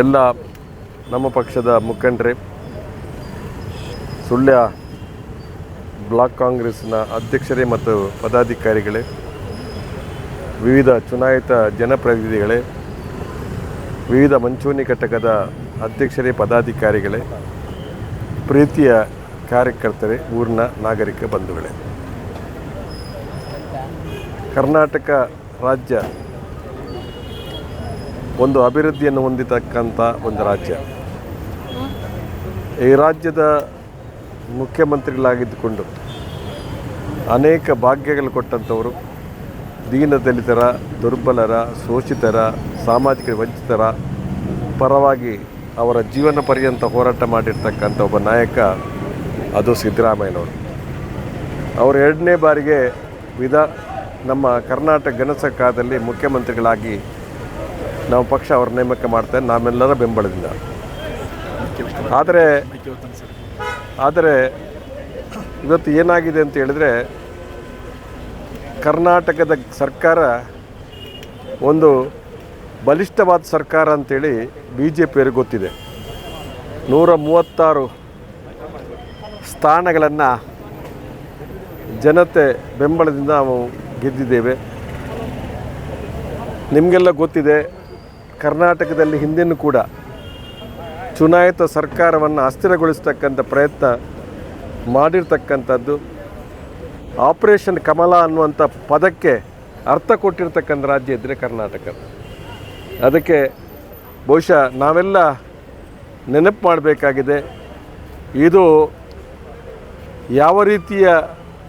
ಎಲ್ಲ ನಮ್ಮ ಪಕ್ಷದ ಮುಖಂಡರೇ, ಸುಳ್ಯ ಬ್ಲಾಕ್ ಕಾಂಗ್ರೆಸ್ನ ಅಧ್ಯಕ್ಷರೇ ಮತ್ತು ಪದಾಧಿಕಾರಿಗಳೇ, ವಿವಿಧ ಚುನಾಯಿತ ಜನಪ್ರತಿನಿಧಿಗಳೇ, ವಿವಿಧ ಮಂಚೂಣಿ ಘಟಕದ ಅಧ್ಯಕ್ಷರೇ, ಪದಾಧಿಕಾರಿಗಳೇ, ಪ್ರೀತಿಯ ಕಾರ್ಯಕರ್ತರೇ, ಊರಿನ ನಾಗರಿಕ ಬಂಧುಗಳೇ. ಕರ್ನಾಟಕ ರಾಜ್ಯ ಒಂದು ಅಭಿವೃದ್ಧಿಯನ್ನು ಹೊಂದಿತಕ್ಕಂಥ ಒಂದು ರಾಜ್ಯ. ಈ ರಾಜ್ಯದ ಮುಖ್ಯಮಂತ್ರಿಗಳಾಗಿದ್ದುಕೊಂಡು ಅನೇಕ ಭಾಗ್ಯಗಳು ಕೊಟ್ಟಂಥವರು ದೀನದಲಿತರ ದುರ್ಬಲರ, ಶೋಷಿತರ, ಸಾಮಾಜಿಕ ವಂಚಿತರ ಪರವಾಗಿ ಅವರ ಜೀವನ ಪರ್ಯಂತ ಹೋರಾಟ ಮಾಡಿರ್ತಕ್ಕಂಥ ಒಬ್ಬ ನಾಯಕ ಅದು ಸಿದ್ದರಾಮಯ್ಯನವರು. ಅವರು ಎರಡನೇ ಬಾರಿಗೆ ವಿಧ ನಮ್ಮ ಕರ್ನಾಟಕ ಜನಸಕಾದಲ್ಲಿ ಮುಖ್ಯಮಂತ್ರಿಗಳಾಗಿ ನಾವು ಪಕ್ಷ ಅವ್ರ ನೇಮಕ ಮಾಡ್ತೇವೆ ನಾವೆಲ್ಲರ ಬೆಂಬಲದಿಂದ. ಆದರೆ ಆದರೆ ಇವತ್ತು ಏನಾಗಿದೆ ಅಂತ ಹೇಳಿದ್ರೆ, ಕರ್ನಾಟಕದ ಸರ್ಕಾರ ಒಂದು ಬಲಿಷ್ಠವಾದ ಸರ್ಕಾರ ಅಂತೇಳಿ ಬಿ ಜೆ ಅವರಿಗೆ ಗೊತ್ತಿದೆ. ನೂರ ಮೂವತ್ತಾರು ಸ್ಥಾನಗಳನ್ನು ಜನತೆ ಬೆಂಬಲದಿಂದ ನಾವು ಗೆದ್ದಿದ್ದೇವೆ. ನಿಮಗೆಲ್ಲ ಗೊತ್ತಿದೆ ಕರ್ನಾಟಕದಲ್ಲಿ ಹಿಂದೆನೂ ಕೂಡ ಚುನಾಯಿತ ಸರ್ಕಾರವನ್ನು ಅಸ್ಥಿರಗೊಳಿಸ್ತಕ್ಕಂಥ ಪ್ರಯತ್ನ ಮಾಡಿರ್ತಕ್ಕಂಥದ್ದು. ಆಪರೇಷನ್ ಕಮಲ ಅನ್ನುವಂಥ ಪದಕ್ಕೆ ಅರ್ಥ ಕೊಟ್ಟಿರ್ತಕ್ಕಂಥ ರಾಜ್ಯ ಇದ್ದರೆ ಕರ್ನಾಟಕ. ಅದಕ್ಕೆ ಬಹುಶಃ ನಾವೆಲ್ಲ ನೆನಪು ಮಾಡಬೇಕಾಗಿದೆ. ಇದು ಯಾವ ರೀತಿಯ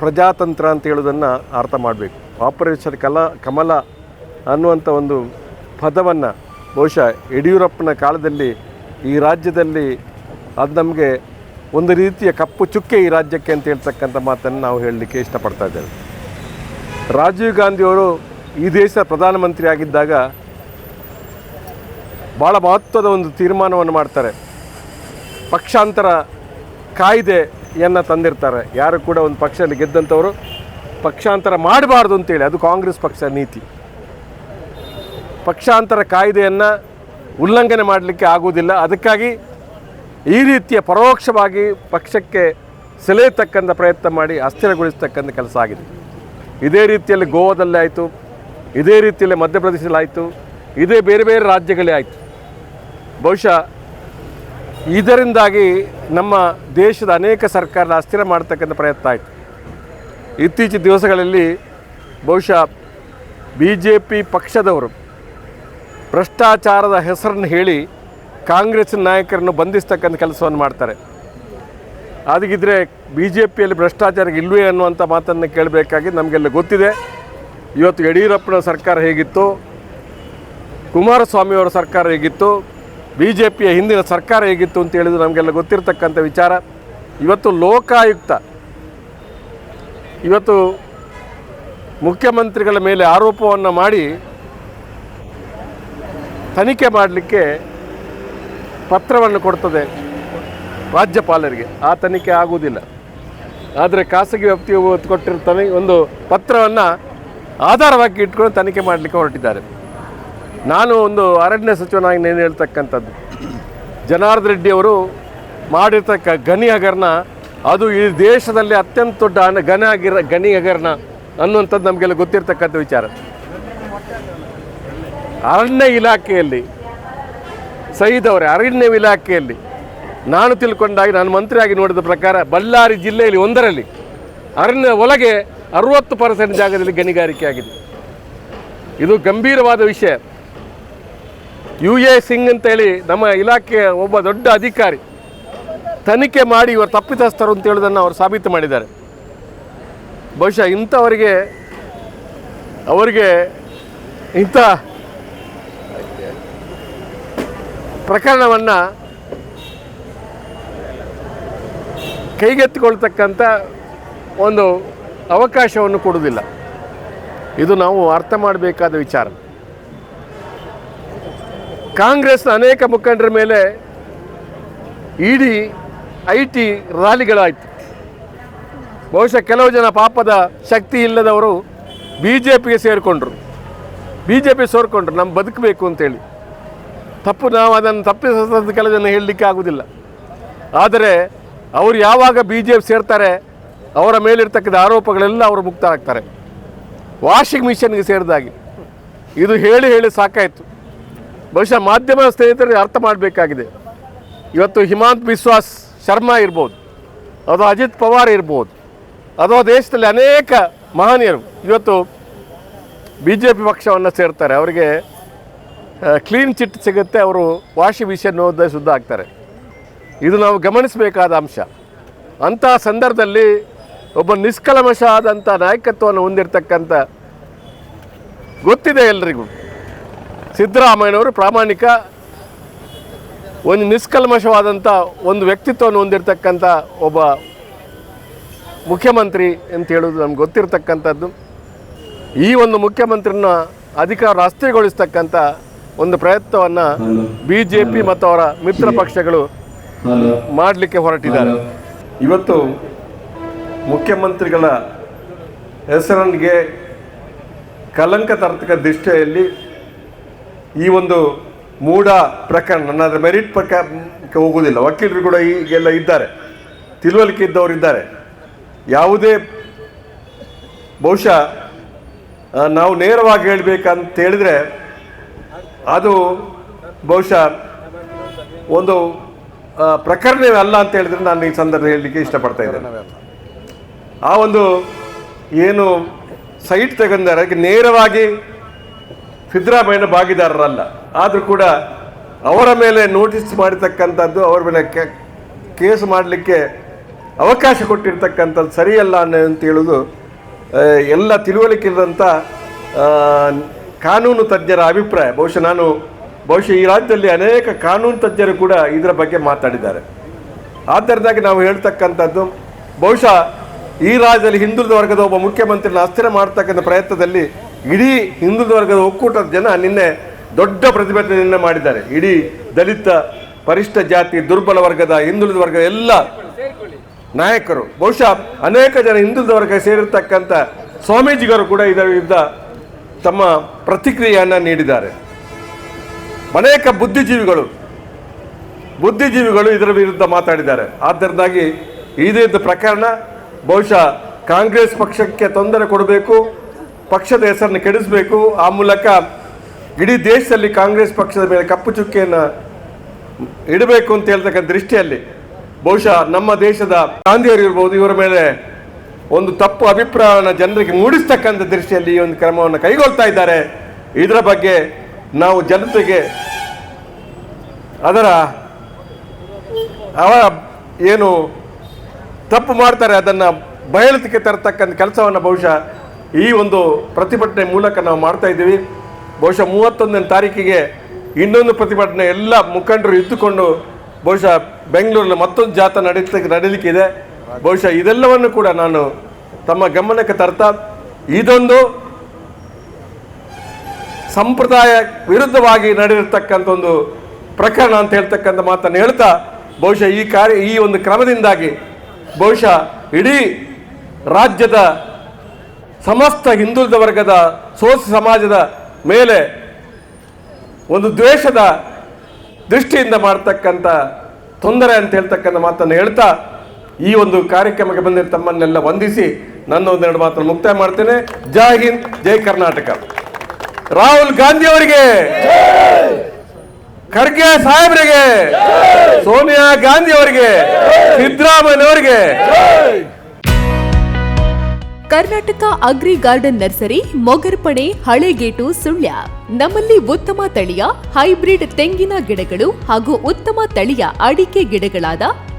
ಪ್ರಜಾತಂತ್ರ ಅಂತ ಹೇಳೋದನ್ನು ಅರ್ಥ ಮಾಡಬೇಕು. ಆಪರೇಷನ್ ಕಲ, ಕಮಲ ಅನ್ನುವಂಥ ಒಂದು ಪದವನ್ನು ಬಹುಶಃ ಯಡಿಯೂರಪ್ಪನ ಕಾಲದಲ್ಲಿ ಈ ರಾಜ್ಯದಲ್ಲಿ ಅದು ನಮಗೆ ಒಂದು ರೀತಿಯ ಕಪ್ಪು ಚುಕ್ಕೆ ಈ ರಾಜ್ಯಕ್ಕೆ ಅಂತ ಹೇಳ್ತಕ್ಕಂಥ ಮಾತನ್ನು ನಾವು ಹೇಳಲಿಕ್ಕೆ ಇಷ್ಟಪಡ್ತಾ ಇದ್ದೇವೆ. ರಾಜೀವ್ ಗಾಂಧಿಯವರು ಈ ದೇಶದ ಪ್ರಧಾನಮಂತ್ರಿ ಆಗಿದ್ದಾಗ ಭಾಳ ಮಹತ್ವದ ಒಂದು ತೀರ್ಮಾನವನ್ನು ಮಾಡ್ತಾರೆ. ಪಕ್ಷಾಂತರ ಕಾಯ್ದೆಯನ್ನು ತಂದಿರ್ತಾರೆ. ಯಾರು ಕೂಡ ಒಂದು ಪಕ್ಷದಲ್ಲಿ ಗೆದ್ದಂಥವರು ಪಕ್ಷಾಂತರ ಮಾಡಬಾರ್ದು ಅಂತೇಳಿ, ಅದು ಕಾಂಗ್ರೆಸ್ ಪಕ್ಷ ನೀತಿ. ಪಕ್ಷಾಂತರ ಕಾಯ್ದೆಯನ್ನು ಉಲ್ಲಂಘನೆ ಮಾಡಲಿಕ್ಕೆ ಆಗುವುದಿಲ್ಲ. ಅದಕ್ಕಾಗಿ ಈ ರೀತಿಯ ಪರೋಕ್ಷವಾಗಿ ಪಕ್ಷಕ್ಕೆ ಸೆಳೆಯತಕ್ಕಂಥ ಪ್ರಯತ್ನ ಮಾಡಿ, ಅಸ್ಥಿರಗೊಳಿಸ್ತಕ್ಕಂಥ ಕೆಲಸ ಆಗಿದೆ. ಇದೇ ರೀತಿಯಲ್ಲಿ ಗೋವಾದಲ್ಲಿ ಆಯಿತು, ಇದೇ ರೀತಿಯಲ್ಲಿ ಮಧ್ಯಪ್ರದೇಶದಲ್ಲಿ ಆಯಿತು, ಇದೇ ಬೇರೆ ಬೇರೆ ರಾಜ್ಯಗಳೇ ಆಯಿತು. ಬಹುಶಃ ಇದರಿಂದಾಗಿ ನಮ್ಮ ದೇಶದ ಅನೇಕ ಸರ್ಕಾರ ಅಸ್ಥಿರ ಮಾಡತಕ್ಕಂಥ ಪ್ರಯತ್ನ ಆಯಿತು. ಇತ್ತೀಚಿನ ದಿವಸಗಳಲ್ಲಿ ಬಹುಶಃ ಬಿ ಜೆ ಪಿ ಪಕ್ಷದವರು ಭ್ರಷ್ಟಾಚಾರದ ಹೆಸರನ್ನು ಹೇಳಿ ಕಾಂಗ್ರೆಸ್ ನಾಯಕರನ್ನು ಬಂಧಿಸ್ತಕ್ಕಂಥ ಕೆಲಸವನ್ನು ಮಾಡ್ತಾರೆ. ಅದಕ್ಕಿದ್ರೆ ಬಿ ಜೆ ಪಿಯಲ್ಲಿ ಭ್ರಷ್ಟಾಚಾರ ಇಲ್ವೇ ಅನ್ನುವಂಥ ಮಾತನ್ನು ಕೇಳಬೇಕಾಗಿ ನಮಗೆಲ್ಲ ಗೊತ್ತಿದೆ. ಇವತ್ತು ಯಡಿಯೂರಪ್ಪನ ಸರ್ಕಾರ ಹೇಗಿತ್ತು? ಕುಮಾರಸ್ವಾಮಿಯವರ ಸರ್ಕಾರ ಹೇಗಿತ್ತು? ಬಿ ಜೆ ಪಿಯ ಹಿಂದಿನ ಸರ್ಕಾರ ಹೇಗಿತ್ತು ಅಂತ ಹೇಳಿದ್ರು ನಮಗೆಲ್ಲ ಗೊತ್ತಿರತಕ್ಕಂಥ ವಿಚಾರ. ಇವತ್ತು ಲೋಕಾಯುಕ್ತ, ಇವತ್ತು ಮುಖ್ಯಮಂತ್ರಿಗಳ ಮೇಲೆ ಆರೋಪವನ್ನು ಮಾಡಿ ತನಿಖೆ ಮಾಡಲಿಕ್ಕೆ ಪತ್ರವನ್ನು ಕೊಡ್ತದೆ ರಾಜ್ಯಪಾಲರಿಗೆ. ಆ ತನಿಖೆ ಆಗುವುದಿಲ್ಲ. ಆದರೆ ಖಾಸಗಿ ವ್ಯಕ್ತಿಯು ಕೊಟ್ಟಿರ್ತಾನೆ ಒಂದು ಪತ್ರವನ್ನು ಆಧಾರವಾಗಿ ಇಟ್ಕೊಂಡು ತನಿಖೆ ಮಾಡಲಿಕ್ಕೆ ಹೊರಟಿದ್ದಾರೆ. ನಾನು ಒಂದು ಅರಣ್ಯ ಸಚಿವನಾಗಿ ನೇನು ಹೇಳ್ತಕ್ಕಂಥದ್ದು. ಜನಾರ್ದನ್ ರೆಡ್ಡಿಯವರು ಮಾಡಿರ್ತಕ್ಕ ಗಣಿ ಹಗರಣ ಅದು ಈ ದೇಶದಲ್ಲಿ ಅತ್ಯಂತ ದೊಡ್ಡ ಗಣ ಆಗಿರ ಗಣಿ ಹಗರಣ ಅನ್ನುವಂಥದ್ದು ನಮಗೆಲ್ಲ ಗೊತ್ತಿರ್ತಕ್ಕಂಥ ವಿಚಾರ. ಅರಣ್ಯ ಇಲಾಖೆಯಲ್ಲಿ ಸೈದ್ ಅವರೇ, ಅರಣ್ಯ ಇಲಾಖೆಯಲ್ಲಿ ನಾನು ತಿಳ್ಕೊಂಡಾಗ, ನಾನು ಮಂತ್ರಿಯಾಗಿ ನೋಡಿದ ಪ್ರಕಾರ ಬಳ್ಳಾರಿ ಜಿಲ್ಲೆಯಲ್ಲಿ ಒಂದರಲ್ಲಿ ಅರಣ್ಯ ಒಳಗೆ ಅರುವತ್ತು ಪರ್ಸೆಂಟ್ ಜಾಗದಲ್ಲಿ ಗಣಿಗಾರಿಕೆ ಆಗಿದೆ ಇದು ಗಂಭೀರವಾದ ವಿಷಯ. ಯು ಎ ಸಿಂಗ್ ಅಂತೇಳಿ ನಮ್ಮ ಇಲಾಖೆಯ ಒಬ್ಬ ದೊಡ್ಡ ಅಧಿಕಾರಿ ತನಿಖೆ ಮಾಡಿ ಇವರು ತಪ್ಪಿತಸ್ಥರು ಅಂತ ಹೇಳೋದನ್ನು ಅವರು ಸಾಬೀತು ಮಾಡಿದ್ದಾರೆ. ಬಹುಶಃ ಇಂಥವರಿಗೆ, ಅವರಿಗೆ ಇಂಥ ಪ್ರಕರಣವನ್ನು ಕೈಗೆತ್ತಿಕೊಳ್ತಕ್ಕಂಥ ಒಂದು ಅವಕಾಶವನ್ನು ಕೊಡುವುದಿಲ್ಲ. ಇದು ನಾವು ಅರ್ಥ ಮಾಡಬೇಕಾದ ವಿಚಾರ. ಕಾಂಗ್ರೆಸ್ನ ಅನೇಕ ಮುಖಂಡರ ಮೇಲೆ ಇಡಿ ಐ ಟಿ ರ್ಯಾಲಿಗಳಾಯಿತು ಬಹುಶಃ ಕೆಲವು ಜನ ಪಾಪದ ಶಕ್ತಿ ಇಲ್ಲದವರು ಬಿ ಜೆ ಪಿಗೆ ಸೇರಿಕೊಂಡ್ರು. ಬಿ ಜೆ ಪಿ ಸೇರಿಕೊಂಡ್ರು ನಮ್ಮ ಬದುಕಬೇಕು ಅಂತೇಳಿ. ತಪ್ಪು ನಾವು ಅದನ್ನು ತಪ್ಪಿಸದ ಕೆಲಸವನ್ನು ಹೇಳಲಿಕ್ಕೆ ಆಗುವುದಿಲ್ಲ. ಆದರೆ ಅವರು ಯಾವಾಗ ಬಿ ಜೆ ಪಿ ಸೇರ್ತಾರೆ, ಅವರ ಮೇಲಿರ್ತಕ್ಕಂಥ ಆರೋಪಗಳೆಲ್ಲ ಅವರು ಮುಕ್ತ ಆಗ್ತಾರೆ ವಾಷಿಂಗ್ ಮಿಷನ್ಗೆ ಸೇರಿದಾಗಿ. ಇದು ಹೇಳಿ ಹೇಳಿ ಸಾಕಾಯಿತು. ಬಹುಶಃ ಮಾಧ್ಯಮ ಸ್ನೇಹಿತರಿಗೆ ಅರ್ಥ ಮಾಡಬೇಕಾಗಿದೆ. ಇವತ್ತು ಹಿಮಾಂತ್ ಬಿಸ್ವಾಸ್ ಶರ್ಮಾ ಇರ್ಬೋದು, ಅಥವಾ ಅಜಿತ್ ಪವಾರ್ ಇರ್ಬೋದು, ಅಥವಾ ದೇಶದಲ್ಲಿ ಅನೇಕ ಮಹನೀಯರು ಇವತ್ತು ಬಿ ಜೆ ಪಿ ಪಕ್ಷವನ್ನು ಸೇರ್ತಾರೆ. ಅವರಿಗೆ ಕ್ಲೀನ್ ಚಿಟ್ ಸಿಗುತ್ತೆ, ಅವರು ವಾಶಿ ವಿಷಯ ಓದ ಶುದ್ಧ ಆಗ್ತಾರೆ. ಇದು ನಾವು ಗಮನಿಸಬೇಕಾದ ಅಂಶ. ಅಂತಹ ಸಂದರ್ಭದಲ್ಲಿ ಒಬ್ಬ ನಿಷ್ಕಲಮಶ ಆದಂಥ ನಾಯಕತ್ವವನ್ನು ಹೊಂದಿರತಕ್ಕಂಥ ಗೊತ್ತಿದೆ ಎಲ್ರಿಗೂ. ಸಿದ್ದರಾಮಯ್ಯನವರು ಪ್ರಾಮಾಣಿಕ ಒಂದು ನಿಷ್ಕಲ್ಮಶವಾದಂಥ ಒಂದು ವ್ಯಕ್ತಿತ್ವವನ್ನು ಹೊಂದಿರತಕ್ಕಂಥ ಒಬ್ಬ ಮುಖ್ಯಮಂತ್ರಿ ಅಂತ ಹೇಳೋದು ನಮ್ಗೆ ಗೊತ್ತಿರತಕ್ಕಂಥದ್ದು. ಈ ಒಂದು ಮುಖ್ಯಮಂತ್ರಿನ ಅಧಿಕಾರ ಅಸ್ಥಿರಗೊಳಿಸ್ತಕ್ಕಂಥ ಒಂದು ಪ್ರಯತ್ನವನ್ನು ಬಿ ಜೆ ಪಿ ಮತ್ತು ಅವರ ಮಿತ್ರ ಪಕ್ಷಗಳು ಮಾಡಲಿಕ್ಕೆ ಹೊರಟಿದ್ದಾರೆ. ಇವತ್ತು ಮುಖ್ಯಮಂತ್ರಿಗಳ ಹೆಸರನಿಗೆ ಕಲಂಕ ತರ್ತಕ ದೃಷ್ಟಿಯಲ್ಲಿ ಈ ಒಂದು ಮೂಡ ಪ್ರಕರಣ ನನ್ನ ಅದರ ಮೆರಿಟ್ ಪ್ರಕಾರಕ್ಕೆ ಹೋಗುವುದಿಲ್ಲ. ವಕೀಲರು ಕೂಡ ಈಗೆಲ್ಲ ಇದ್ದಾರೆ. ತಿಳುವಳಿಕೆ ಇದ್ದವರು ಇದ್ದಾರೆ. ಯಾವುದೇ ಬಹುಶಃ ನಾವು ನೇರವಾಗಿ ಹೇಳಬೇಕಂತ ಹೇಳಿದ್ರೆ ಅದು ಬಹುಶಃ ಒಂದು ಆ, ಪ್ರಕರಣವೇ ಅಲ್ಲ ಅಂತ ಹೇಳಿದ್ರೆ ನಾನು ಈ ಸಂದರ್ಭ ಹೇಳಲಿಕ್ಕೆ ಇಷ್ಟಪಡ್ತಾ ಇದ್ದೇನೆ. ಆ ಒಂದು ಏನು ಸೈಟ್ ತಗೊಂಡಾರೆ ನೇರವಾಗಿ ಸಿದ್ದರಾಮಯ್ಯನ ಭಾಗಿದಾರರಲ್ಲ. ಆದರೂ ಕೂಡ ಅವರ ಮೇಲೆ ನೋಟಿಸ್ ಮಾಡಿರ್ತಕ್ಕಂಥದ್ದು ಅವರ ಮೇಲೆ ಕೇಸ್ ಮಾಡಲಿಕ್ಕೆ ಅವಕಾಶ ಕೊಟ್ಟಿರ್ತಕ್ಕಂಥದ್ದು ಸರಿಯಲ್ಲ ಅಂತ ಹೇಳೋದು ಎಲ್ಲ ತಿಳುವಳಿಕೆ ಇಲ್ಲದಂಥ ಕಾನೂನು ತಜ್ಞರ ಅಭಿಪ್ರಾಯ. ಬಹುಶಃ ನಾನು, ಬಹುಶಃ ಈ ರಾಜ್ಯದಲ್ಲಿ ಅನೇಕ ಕಾನೂನು ತಜ್ಞರು ಕೂಡ ಇದರ ಬಗ್ಗೆ ಮಾತಾಡಿದ್ದಾರೆ. ಆದ್ದರಿಂದಾಗಿ ನಾವು ಹೇಳ್ತಕ್ಕಂಥದ್ದು, ಬಹುಶಃ ಈ ರಾಜ್ಯದಲ್ಲಿ ಹಿಂದುಳಿದ ವರ್ಗದ ಒಬ್ಬ ಮುಖ್ಯಮಂತ್ರಿನ ಅಸ್ಥಿರ ಮಾಡ್ತಕ್ಕಂಥ ಪ್ರಯತ್ನದಲ್ಲಿ ಇಡೀ ಹಿಂದುಳಿದ ವರ್ಗದ ಒಕ್ಕೂಟದ ಜನ ನಿನ್ನೆ ದೊಡ್ಡ ಪ್ರತಿಭಟನೆ ನಿನ್ನೆ ಮಾಡಿದ್ದಾರೆ. ಇಡೀ ದಲಿತ, ಪರಿಷ್ಠ ಜಾತಿ, ದುರ್ಬಲ ವರ್ಗದ, ಹಿಂದುಳಿದ ವರ್ಗದ ಎಲ್ಲ ನಾಯಕರು, ಬಹುಶಃ ಅನೇಕ ಜನ ಹಿಂದುಳಿದ ವರ್ಗ ಸೇರಿರ್ತಕ್ಕಂಥ ಸ್ವಾಮೀಜಿಗರು ಕೂಡ ಇದರ ವಿರುದ್ಧ ತಮ್ಮ ಪ್ರತಿಕ್ರಿಯೆಯನ್ನು ನೀಡಿದ್ದಾರೆ. ಅನೇಕ ಬುದ್ಧಿಜೀವಿಗಳು ಬುದ್ಧಿಜೀವಿಗಳು ಇದರ ವಿರುದ್ಧ ಮಾತಾಡಿದ್ದಾರೆ. ಆದ್ದರಿಂದಾಗಿ ಇದೇದು ಪ್ರಕರಣ, ಬಹುಶಃ ಕಾಂಗ್ರೆಸ್ ಪಕ್ಷಕ್ಕೆ ತೊಂದರೆ ಕೊಡಬೇಕು, ಪಕ್ಷದ ಹೆಸರನ್ನು ಕೆಡಿಸಬೇಕು, ಆ ಮೂಲಕ ಇಡೀ ದೇಶದಲ್ಲಿ ಕಾಂಗ್ರೆಸ್ ಪಕ್ಷದ ಮೇಲೆ ಕಪ್ಪು ಚುಕ್ಕೆಯನ್ನು ಇಡಬೇಕು ಅಂತ ಹೇಳ್ತಕ್ಕಂಥ ದೃಷ್ಟಿಯಲ್ಲಿ, ಬಹುಶಃ ನಮ್ಮ ದೇಶದ ಗಾಂಧಿಯವರು ಇರ್ಬೋದು, ಇವರ ಮೇಲೆ ಒಂದು ತಪ್ಪು ಅಭಿಪ್ರಾಯವನ್ನು ಜನರಿಗೆ ಮೂಡಿಸ್ತಕ್ಕಂಥ ದೃಷ್ಟಿಯಲ್ಲಿ ಈ ಒಂದು ಕ್ರಮವನ್ನು ಕೈಗೊಳ್ತಾ ಇದ್ದಾರೆ. ಇದರ ಬಗ್ಗೆ ನಾವು ಜನತೆಗೆ ಅದರ ಅವರ ಏನು ತಪ್ಪು ಮಾಡ್ತಾರೆ, ಅದನ್ನು ಬಯಲಿಗೆ ತರತಕ್ಕಂಥ ಕೆಲಸವನ್ನು ಬಹುಶಃ ಈ ಒಂದು ಪ್ರತಿಭಟನೆ ಮೂಲಕ ನಾವು ಮಾಡ್ತಾ ಇದ್ದೀವಿ. ಬಹುಶಃ ಮೂವತ್ತೊಂದನೇ ತಾರೀಕಿಗೆ ಇನ್ನೊಂದು ಪ್ರತಿಭಟನೆ ಎಲ್ಲ ಮುಖಂಡರು ಇದ್ದುಕೊಂಡು ಬಹುಶಃ ಬೆಂಗಳೂರಲ್ಲಿ ಮತ್ತೊಂದು ಜಾಥಾ ನಡೀಲಿಕ್ಕೆ ನಡೀಲಿಕ್ಕಿದೆ. ಬಹುಶಃ ಇದೆಲ್ಲವನ್ನು ಕೂಡ ನಾನು ತಮ್ಮ ಗಮನಕ್ಕೆ ತರ್ತಾ ಇದೊಂದು ಸಂಪ್ರದಾಯ ವಿರುದ್ಧವಾಗಿ ನಡೆದಿರ್ತಕ್ಕಂಥ ಒಂದು ಪ್ರಕರಣ ಅಂತ ಹೇಳ್ತಕ್ಕಂಥ ಮಾತನ್ನು ಹೇಳ್ತಾ, ಬಹುಶಃ ಈ ಕಾರ್ಯ, ಈ ಒಂದು ಕ್ರಮದಿಂದಾಗಿ ಬಹುಶಃ ಇಡೀ ರಾಜ್ಯದ ಸಮಸ್ತ ಹಿಂದುಳಿದ ವರ್ಗದ ಸೋಸಿ ಸಮಾಜದ ಮೇಲೆ ಒಂದು ದ್ವೇಷದ ದೃಷ್ಟಿಯಿಂದ ಮಾಡ್ತಕ್ಕಂಥ ತೊಂದರೆ ಅಂತ ಹೇಳ್ತಕ್ಕಂಥ ಮಾತನ್ನು ಹೇಳ್ತಾ ಈ ಒಂದು ಕಾರ್ಯಕ್ರಮಕ್ಕೆ ಬಂದಿರೋ ತಮ್ಮನ್ನೆಲ್ಲ ವಂದಿಸಿ ನನ್ನ ಒಂದೆರಡು ಮಾತನ್ನು ಮುಕ್ತಾಯ ಮಾಡ್ತೇನೆ. ಜೈ ಹಿಂದ್, ಜೈ ಕರ್ನಾಟಕ. ರಾಹುಲ್ ಗಾಂಧಿ ಅವರಿಗೆ, ಖರ್ಗೆ ಸಾಹೇಬರಿಗೆ, ಸೋನಿಯಾ ಗಾಂಧಿ ಅವರಿಗೆ ಸಿದ್ದರಾಮಯ್ಯನವರಿಗೆ Karnataka agri garden nursery, Mogarpane, Halegate, Sullia. ನಮ್ಮಲ್ಲಿ ಉತ್ತಮ ತಳಿಯ, ಹೈಬ್ರಿಡ್ ತೆಂಗಿನ ಗಿಡಗಳು ಹಾಗೂ ಉತ್ತಮ ತಳಿಯ ಅಡಿಕೆ ಗಿಡಗಳಾದ